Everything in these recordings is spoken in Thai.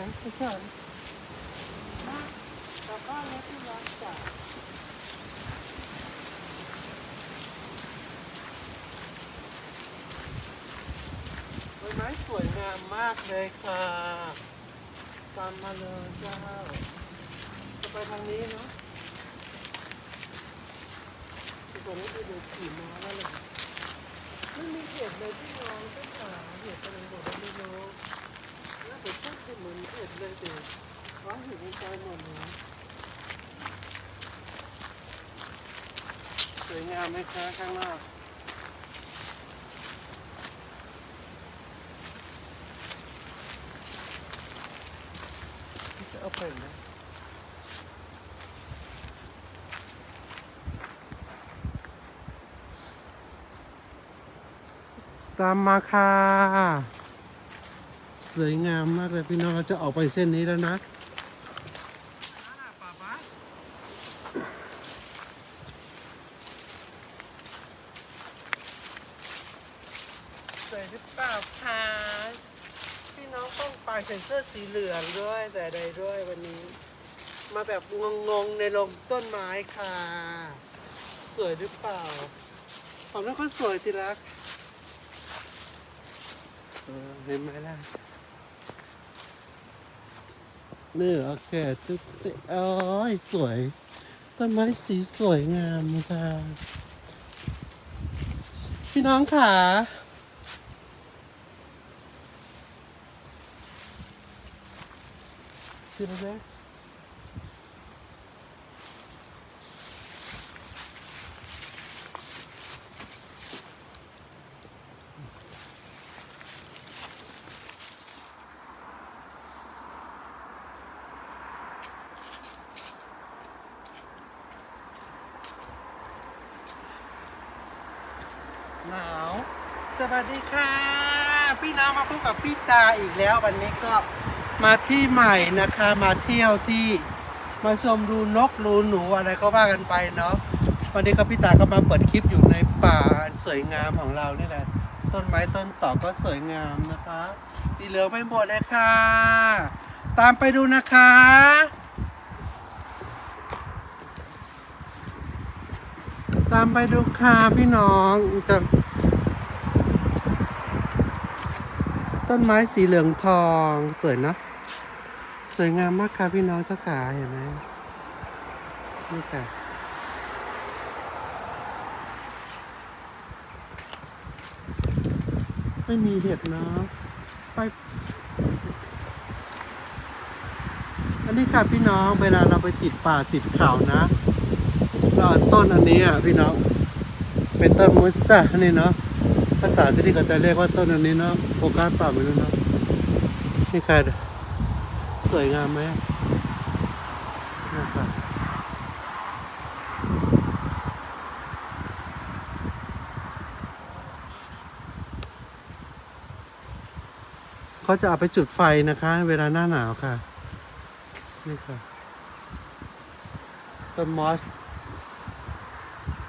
นะทุกคนมาเราก็เล็กที่รักจ้ะใบไม้สวยงามมากเลยค่ะตามมาเลยเจ้าจะไปทางนี้เนาะตรงนี้ไปดูขี่ม้าแล้วเลยไม่มีเห็ดเลยที่น้องเจ้าขาเห็ดอะไรบอกว่าไม่รู้ เหมือนเห็ดเลยแต่ว่าเห็ดใจหมดเลยสวยงามไหมคะข้างนอกจะเอาไปไหมตามมาค่ะ สวยงามมากเลยพี่น้องเราจะออกไปเส้นนี้แล้วนะสวยหรือเปล่าคะพี่น้องต้องไปใส่เสื้อสีเหลืองด้วยแต่ใดด้วยวันนี้ มาแบบงงๆในลมต้นไม้ค่ะ สวยหรือเปล่าผมนั้นก็สวยทีรักเออเห็นไหมล่ะ นี่โอเคตุ๊ดติ๊กโอ้ยสวยต้นไม้สีสวยงามค่ะพี่น้องค่ะชื่ออะไรนะหนาว สวัสดีค่ะ พี่น้องมาพบกับพี่ตาอีกแล้ว วันนี้ก็มาที่ใหม่นะคะ มาเที่ยวที่มาชมดูนกดูหนูอะไรก็ว่ากันไปเนาะวันนี้ก็พี่ตาก็มาเปิดคลิปอยู่ในป่าสวยงามของเรานี่แหละต้นไม้ต้นต่อก็สวยงามนะคะ สีเหลืองไปหมดเลยค่ะ ตามไปดูนะคะตามไปดูค่ะพี่น้องจะ ต้นไม้สีเหลืองทองสวยนะสวยงามมากค่ะพี่น้องเจ้าขาเห็นไหมนี่ค่ะไม่มีเห็ดนะไปอันนี้ค่ะพี่น้องเวลาเราไปติดป่าติดเขานะก็ต้นอันนี้อะพี่น้อง เป็นต้นมุสซานี่เนาะ ภาษาที่นี่เขาจะเรียกว่าต้นอันนี้เนาะโฟกัสป่าไม่รู้เนาะนี่ค่ะสวยงามไหมนะครับเขาจะเอาไปจุดไฟนะคะ เวลาหน้าหนาวค่ะ นี่ค่ะต้นมอส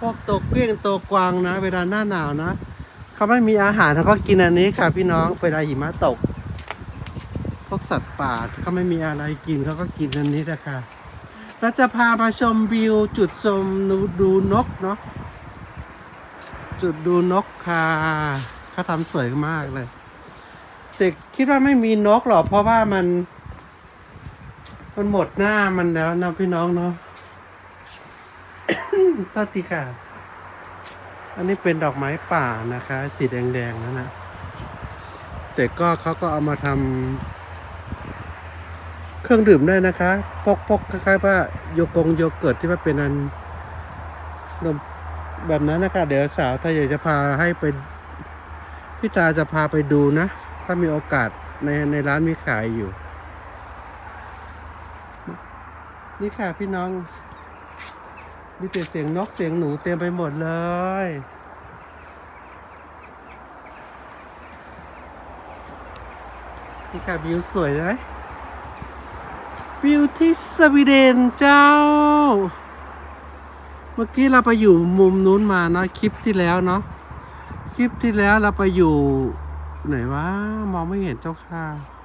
พวกตัวเกลี้ยงตัวกวางนะ เวลาหน้าหนาวนะ เขาไม่มีอาหารเขาก็กินอันนี้ค่ะ พี่น้องเวลาหิมะตก พวกสัตว์ป่าเขาไม่มีอะไรกินเขาก็กินอันนี้แหละค่ะเราจะพามาชมวิวจุดชมดูนกเนาะจุดดูนกค่ะเขาทำสวยมากเลยแต่คิดว่าไม่มีนกหรอกเพราะว่ามัน มันหมดหน้ามันแล้วนะพี่น้องเนาะต้นตีค่ะ อันนี้เป็นดอกไม้ป่านะคะ สีแดงๆนั่นนะแต่ก็เขาก็เอามาทำเครื่องดื่มได้นะคะพกพกคล้ายๆว่าโยกงโยเกิร์ตที่ว่าเป็นอันนมแบบนั้นนะคะ เดี๋ยวสาวถ้าอยากจะพาให้ไปพี่ตาจะพาไปดูนะ ถ้ามีโอกาสในในร้านมีขายอยู่ นี่ค่ะพี่น้อง มีแต่เสียงนกเสียงหนูเต็มไปหมดเลย นี่ค่ะวิวสวยเลยวิวที่สวีเดนเจ้า เมื่อกี้เราไปอยู่มุมนู้นมาเนาะคลิปที่แล้วเนาะคลิปที่แล้วเราไปอยู่ไหนวะมองไม่เห็นเจ้าค่ะ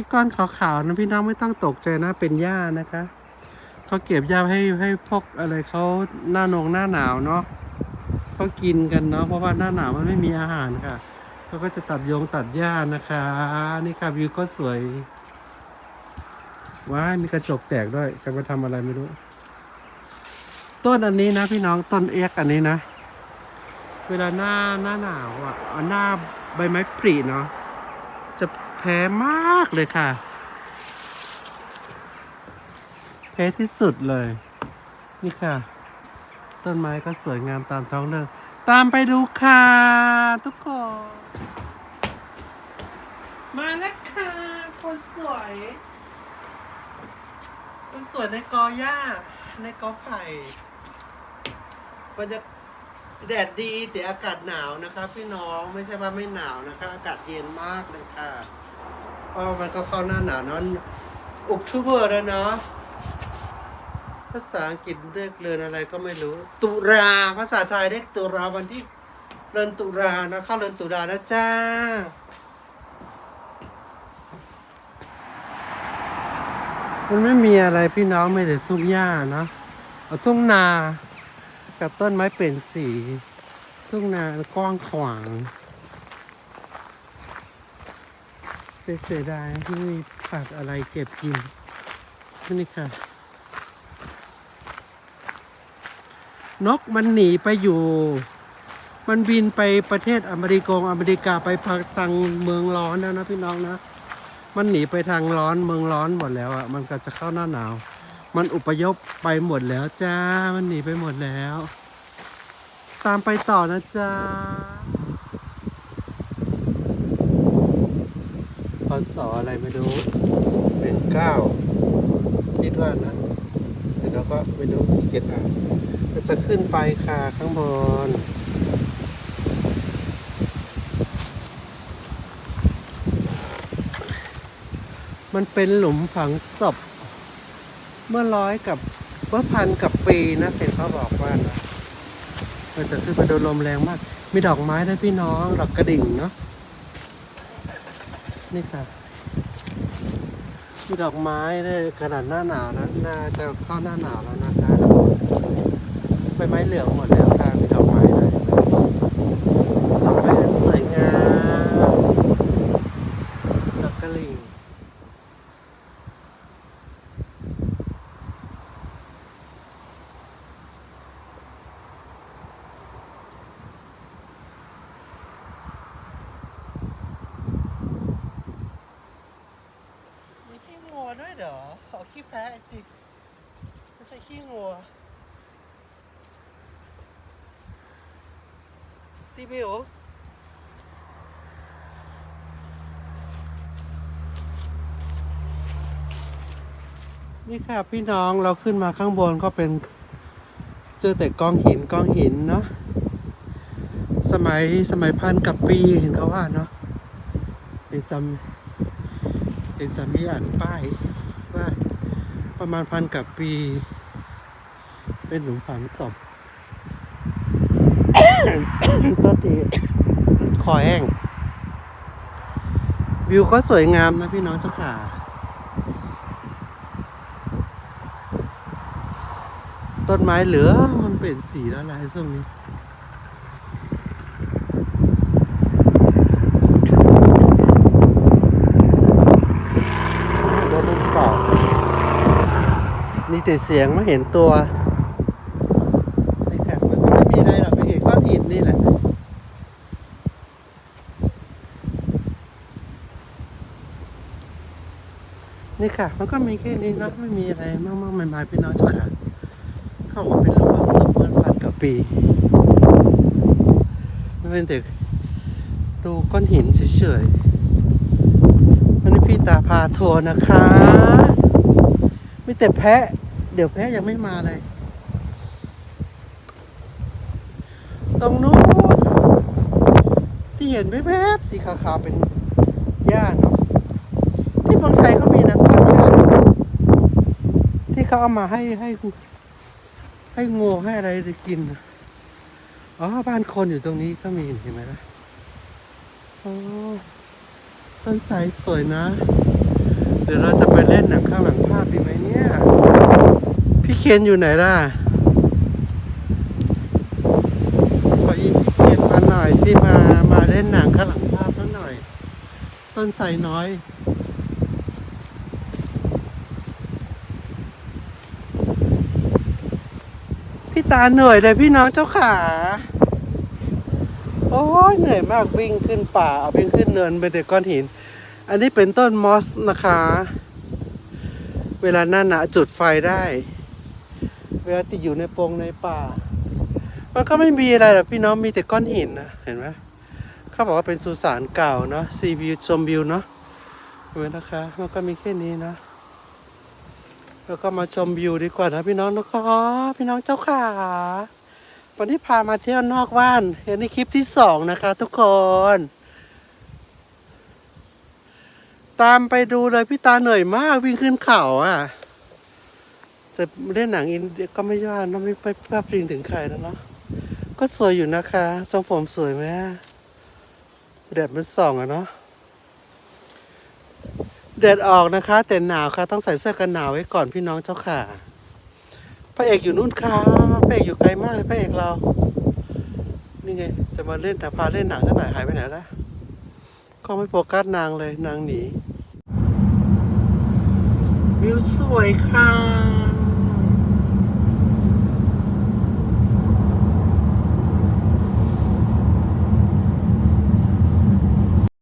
ที่ก้อนขาวๆนะพี่น้องไม่ต้องตกใจนะเป็นหญ้านะคะเขาเก็บหญ้าให้ให้พวกอะไรเขาหน้านงหน้าหนาวเนาะเขากินกันเนาะเพราะว่าหน้าหนาวมันไม่มีอาหารค่ะเขาก็จะตัดโยงตัดหญ้านะคะ นี่ค่ะวิวก็สวยว้ายมีกระจกแตกด้วยใครมาทำอะไรไม่รู้ ต้นอันนี้นะพี่น้องต้นเอ็กอันนี้นะ เวลาหน้าหน้าหนาวอะหน้าใบไม้ผลิเนาะจะ แพ้มากเลยค่ะ แพ้ที่สุดเลย นี่ค่ะ ต้นไม้ก็สวยงามตามท้องเรื่อง ตามไปดูค่ะ ทุกคน มาแล้วค่ะ คนสวย คนสวยในกอหญ้า ในกอไผ่มันจะแดดดีแต่อากาศหนาวนะคะ พี่น้องไม่ใช่ว่าไม่หนาวนะคะ อากาศเย็นมากเลยค่ะ เพราะมันก็เข้าหน้าหนาวเนอนอุกทูเบอร์แล้วเนาะภาษาอังกฤษเรียกเรือนอะไรก็ไม่รู้ ตุราภาษาไทยเรียกตุราวันที่เรือนตุรานะเข้าเรือนตุรานะจ้ามันไม่มีอะไรพี่น้องไม่แต่ทุ่งหญ้าเนาะเอาทุ่งนา กับต้นไม้เปลี่ยนสี ทุ่งนากว้างขวาง แต่เสียดายที่มีผักอะไรเก็บกินนี่ค่ะ นกมันหนีไปอยู่ มันบินไปประเทศอเมริกงอเมริกาไปพักตังเมืองร้อนแล้วนะพี่น้องนะ มันหนีไปทางร้อนเมืองร้อนหมดแล้วอะ มันก็จะเข้าหน้าหนาว มันอุปยพไปหมดแล้วจ้า มันหนีไปหมดแล้ว ตามไปต่อนะจ๊ะ พศอะไรไม่รู้หนึ่งเก้าคิดว่านะแต่เราก็ไม่รู้ขี้เกียจอ่านจะขึ้นไปค่ะข้างบนมันเป็นหลุมฝังศพเมื่อร้อยกับเมื่อพันกับปีนะเห็นเขาบอกว่านะมันจะขึ้นไปโดนลมแรงมาก มีดอกไม้ด้วยพี่น้องดอกกระดิ่งเนาะ นี่ค่ะมีดอกไม้ได้ขนาดหน้าหนาวนะน่าจะเข้าหน้าหนาวแล้วนะคะใบไม้เหลืองหมดแล้วค่ะมีดอกไม้ด้วยดอกไม้อันสวยงามดอกกระดิ่ง มี ขี้งัวด้วยเหรอเอาขี้แพะสิไม่ใช่ขี้งัวซีบิวนี่ค่ะพี่น้องเราขึ้นมาข้างบนก็เป็นเจอแต่กองหินกองหินเนาะสมัยสมัยพันกับปีเห็นเขาว่าเนาะเป็นซัม เป็นสามีอ่านป้ายว่าประมาณพันกับปี เป็นหลุมฝังศพตัวตีคอแห้ง วิวก็สวยงามนะพี่น้องเจ้าค่ะต้นไม้เหลือมันเป็นสีแล้วอะไรช่วงนี้ รถลูกเก่านี่ แต่เสียงไม่เห็นตัวนี่ค่ะมันก็ไม่มีอะไรหรอกเห็นก้อนหินนี่แหละนี่ค่ะ มันก็มีแค่นี้นะไม่มีอะไรมากมากมายๆพี่น้องจ้าค่ะ เข้ามาเป็นรูปสมเมื่อพันกว่าปีไม่เป็นแต่ดูก้อนหินเฉยๆวันนี้พี่ตาพาทัวร์นะคะ มีแต่แพะ ดี๋ยวแพะยังไม่มาเลย ตรงนู้นที่เห็นแวบๆสีขาวๆเป็นหญ้าเนาะที่เมืองไทยก็มีนะก้อนหญ้าที่เขาเอามาให้ให้ให้งูให้อะไรกินอ๋อบ้านคนอยู่ตรงนี้ก็มีเห็นไหมล่ะอ๋อต้นไทรสวยนะ เดี๋ยวเราจะไปเล่นหนังข้างหลังภาพดีไหมเนี่ย พี่เคนอยู่ไหนล่ะขออินพี่เคนมาหน่อยที่มามาเล่นหนังข้างหลังภาพนั่นหน่อย ต้นไทรน้อยพี่ตาเหนื่อยเลยพี่น้องเจ้าขา โอ้ยเหนื่อยมากวิ่งขึ้นป่าเอาวิ่งขึ้นเนินไปเด็กก้อนหิน อันนี้เป็นต้นมอสนะคะ เวลาหน้าหนาจุดไฟได้ เวลาติดอยู่ในโปงในป่า มันก็ไม่มีอะไรหรอกพี่น้องมีแต่ก้อนหินนะเห็นไหมเขาบอกว่าเป็นสุสานเก่าเนาะซีวิวชมวิวเนาะเว้นนะคะมันก็มีแค่นี้นะแล้วก็มาชมวิวดีกว่านะพี่น้องนะคะพี่น้องเจ้าขาวันนี้พามาเที่ยวนอกบ้านเห็นในคลิปที่สองนะคะ ทุกคน ตามไปดูเลยพี่ตาเหนื่อยมากวิ่งขึ้นเขาอะ แต่เล่นหนังอินเดียก็ไม่ยากนะไม่ไปภาพพิงถึงใครแล้วเนาะก็สวยอยู่นะคะทรงผมสวยไหมแดดมันส่องอะเนาะแดดออกนะคะ แต่หนาวค่ะ ต้องใส่เสื้อกันหนาวไว้ก่อนพี่น้องเจ้าค่ะพระเอกอยู่นู่นค่ะพระเอกอยู่ไกลมากเลยพระเอกเรา นี่ไง จะมาเล่นแต่พาเล่นหนังสักหนหายไปไหนละก็ไม่โฟกัสนางเลยนางหนีวิวสวยค่ะ